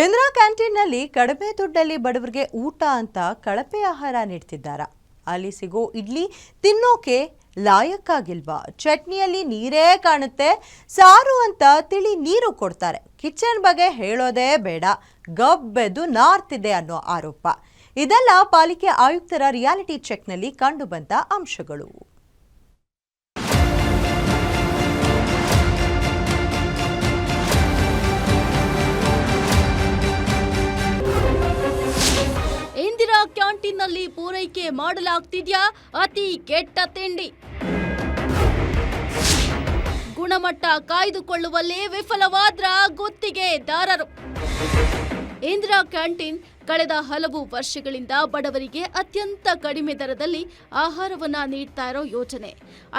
ಇಂದಿರಾ ಕ್ಯಾಂಟೀನ್ನಲ್ಲಿ ಕಡಿಮೆ ದುಡ್ಡಲ್ಲಿ ಬಡವರಿಗೆ ಊಟ ಅಂತ ಕಳಪೆ ಆಹಾರ ನೀಡ್ತಿದ್ದಾರಾ. ಅಲ್ಲಿ ಸಿಗೋ ಇಡ್ಲಿ ತಿನ್ನೋಕೆ ಲಾಯಕ್ಕಾಗಿಲ್ವಾ? ಚಟ್ನಿಯಲ್ಲಿ ನೀರೇ ಕಾಣುತ್ತೆ, ಸಾರು ಅಂತ ತಿಳಿ ನೀರು ಕೊಡ್ತಾರೆ. ಕಿಚನ್ ಬಗ್ಗೆ ಹೇಳೋದೇ ಬೇಡ, ಗಬ್ಬೆದು ನಾರ್ತಿದೆ ಅನ್ನೋ ಆರೋಪ. ಇದೆಲ್ಲ ಪಾಲಿಕೆ ಆಯುಕ್ತರ ರಿಯಾಲಿಟಿ ಚೆಕ್ನಲ್ಲಿ ಕಂಡುಬಂದ ಅಂಶಗಳು. ಕ್ಯಾಂಟೀನ್ನಲ್ಲಿ ಪೂರೈಕೆ ಮಾಡಲಾಗ್ತಿದೆಯಾ? ಅತಿ ಕೆಟ್ಟ ತಿಂಡಿ. ಗುಣಮಟ್ಟ ಕಾಯ್ದುಕೊಳ್ಳುವಲ್ಲಿ ವಿಫಲವಾದ್ರ ಗುತ್ತಿಗೆದಾರರು. ಇಂದಿರಾ ಕ್ಯಾಂಟೀನ್ ಕಳೆದ ಹಲವು ವರ್ಷಗಳಿಂದ ಬಡವರಿಗೆ ಅತ್ಯಂತ ಕಡಿಮೆ ದರದಲ್ಲಿ ಆಹಾರವನ್ನು ನೀಡ್ತಾ ಇರೋ ಯೋಜನೆ.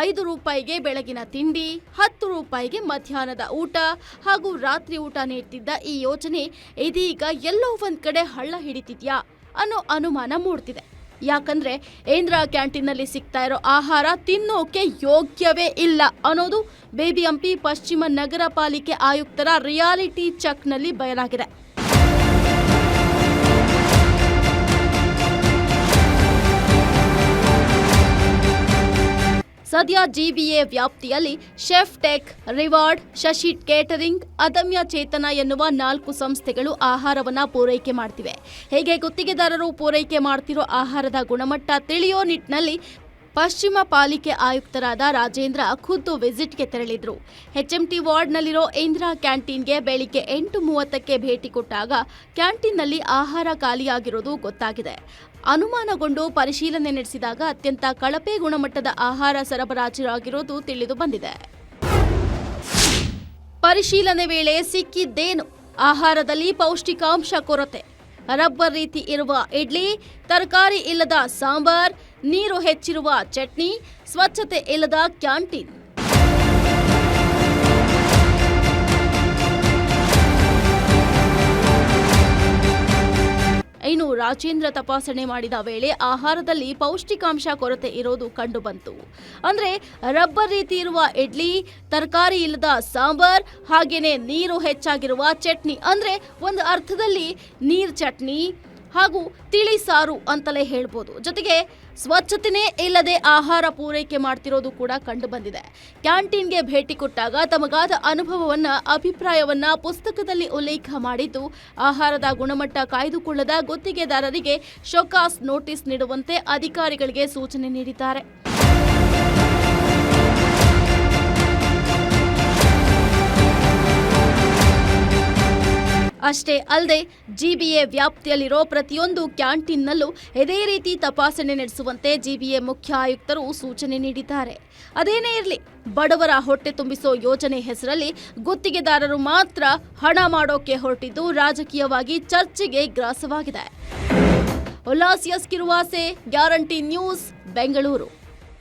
ಐದು ರೂಪಾಯಿಗೆ ಬೆಳಗಿನ ತಿಂಡಿ, ಹತ್ತು ರೂಪಾಯಿಗೆ ಮಧ್ಯಾಹ್ನದ ಊಟ ಹಾಗೂ ರಾತ್ರಿ ಊಟ ನೀಡ್ತಿದ್ದ ಈ ಯೋಜನೆ ಇದೀಗ ಎಲ್ಲೋ ಒಂದ್ ಕಡೆ ಹಳ್ಳ ಹಿಡಿತಿದ್ಯಾ? ಅನ್ನೋ ಅನುಮಾನ ಮೂಡ್ತಿದೆ. ಯಾಕಂದ್ರೆ ಇಂದಿರಾ ಕ್ಯಾಂಟೀನ್ನಲ್ಲಿ ಸಿಗ್ತಾ ಇರೋ ಆಹಾರ ತಿನ್ನೋಕೆ ಯೋಗ್ಯವೇ ಇಲ್ಲ ಅನ್ನೋದು ಬೇಬಿಎಂಪಿ ಪಶ್ಚಿಮ ನಗರ ಪಾಲಿಕೆ ಆಯುಕ್ತರ ರಿಯಾಲಿಟಿ ಚೆಕ್ನಲ್ಲಿ ಬಯಲಾಗಿದೆ. ಸದ್ಯ ಜಿಬಿಎ ವ್ಯಾಪ್ತಿಯಲ್ಲಿ chef tech, reward, Shashi catering, Adamya Chetana ಎನ್ನುವ ನಾಲ್ಕು ಸಂಸ್ಥೆಗಳು ಆಹಾರವನ್ನು ಪೂರೈಕೆ ಮಾಡ್ತಿವೆ. ಹೇಗೆ ಗುತ್ತಿಗೆದಾರರು ಪೂರೈಕೆ ಮಾಡ್ತಿರೋ ಆಹಾರದ ಗುಣಮಟ್ಟ ತಿಳಿಯೋ ನಿಟ್ಟಿನಲ್ಲಿ ಪಶ್ಚಿಮ ಪಾಲಿಕೆ ಆಯುಕ್ತರಾದ ರಾಜೇಂದ್ರ ಖುದ್ದು ವಿಸಿಟ್ಗೆ ತೆರಳಿದ್ರು. ಎಚ್ಎಂಟಿ ವಾರ್ಡ್ನಲ್ಲಿರೋ ಇಂದಿರಾ ಕ್ಯಾಂಟೀನ್ಗೆ ಬೆಳಿಗ್ಗೆ ಎಂಟು ಮೂವತ್ತಕ್ಕೆ ಭೇಟಿ ಕೊಟ್ಟಾಗ ಕ್ಯಾಂಟೀನ್ನಲ್ಲಿ ಆಹಾರ ಖಾಲಿಯಾಗಿರೋದು ಗೊತ್ತಾಗಿದೆ. ಅನುಮಾನಗೊಂಡು ಪರಿಶೀಲನೆ ನಡೆಸಿದಾಗ ಅತ್ಯಂತ ಕಳಪೆ ಗುಣಮಟ್ಟದ ಆಹಾರ ಸರಬರಾಜಾಗಿರೋದು ತಿಳಿದು ಬಂದಿದೆ. ಪರಿಶೀಲನೆ ವೇಳೆ ಸಿಕ್ಕಿದ್ದೇನು? ಆಹಾರದಲ್ಲಿ ಪೌಷ್ಟಿಕಾಂಶ ಕೊರತೆ. ರಬ್ಬರ್ ರೀತಿ ಇರುವ ಇಡ್ಲಿ, ತರಕಾರಿ ಇಲ್ಲದ ಸಾಂಬಾರ್ ನೀರು ಹೆಚ್ಚಿರುವ ಚಟ್ನಿ, ಸ್ವಚ್ಛತೆ ಇಲ್ಲದ ಕ್ಯಾಂಟೀನ್. ಇನ್ನು ರಾಜೇಂದ್ರ ತಪಾಸಣೆ ಮಾಡಿದ ವೇಳೆ ಆಹಾರದಲ್ಲಿ ಪೌಷ್ಟಿಕಾಂಶ ಕೊರತೆ ಇರೋದು ಕಂಡುಬಂತು. ಅಂದ್ರೆ ರಬ್ಬರ್ ರೀತಿ ಇರುವ ಇಡ್ಲಿ, ತರಕಾರಿ ಇಲ್ಲದ ಸಾಂಬಾರ್, ಹಾಗೇನೆ ನೀರು ಹೆಚ್ಚಾಗಿರುವ ಚಟ್ನಿ. ಅಂದ್ರೆ ಒಂದು ಅರ್ಥದಲ್ಲಿ ನೀರ್ ಚಟ್ನಿ ಹಾಗೂ ತಿಳಿ ಸಾರು ಅಂತಲೇ ಹೇಳ್ಬೋದು. ಜೊತೆಗೆ ಸ್ವಚ್ಛತೆನೇ ಇಲ್ಲದೆ ಆಹಾರ ಪೂರೈಕೆ ಮಾಡ್ತಿರೋದು ಕೂಡ ಕಂಡು ಬಂದಿದೆ. ಕ್ಯಾಂಟೀನ್ಗೆ ಭೇಟಿ ಕೊಟ್ಟಾಗ ತಮಗಾದ ಅನುಭವವನ್ನ, ಅಭಿಪ್ರಾಯವನ್ನ ಪುಸ್ತಕದಲ್ಲಿ ಉಲ್ಲೇಖ ಮಾಡಿದ್ದು, ಆಹಾರದ ಗುಣಮಟ್ಟ ಕಾಯ್ದುಕೊಳ್ಳದ ಗುತ್ತಿಗೆದಾರರಿಗೆ ಶೋಕಾಸ್ ನೋಟಿಸ್ ನೀಡುವಂತೆ ಅಧಿಕಾರಿಗಳಿಗೆ ಸೂಚನೆ ನೀಡಿದ್ದಾರೆ. ಅಷ್ಟೇ ಅಲ್ಲದೆ ಜಿಬಿಎ ವ್ಯಾಪ್ತಿಯಲ್ಲಿರೋ ಪ್ರತಿಯೊಂದು ಕ್ಯಾಂಟೀನ್ನಲ್ಲೂ ಇದೇ ರೀತಿ ತಪಾಸಣೆ ನಡೆಸುವಂತೆ ಜಿಬಿಎ ಮುಖ್ಯ ಆಯುಕ್ತರು ಸೂಚನೆ ನೀಡಿದ್ದಾರೆ. ಅದೇನೇ ಇರಲಿ, ಬಡವರ ಹೊಟ್ಟೆ ತುಂಬಿಸೋ ಯೋಜನೆ ಹೆಸರಲ್ಲಿ ಗುತ್ತಿಗೆದಾರರು ಮಾತ್ರ ಹಣ ಮಾಡೋಕೆ ಹೊರಟಿದ್ದು ರಾಜಕೀಯವಾಗಿ ಚರ್ಚೆಗೆ ಗ್ರಾಸವಾಗಿದೆ. Ullas S Kiruvase, guarantee news, Bengaluru.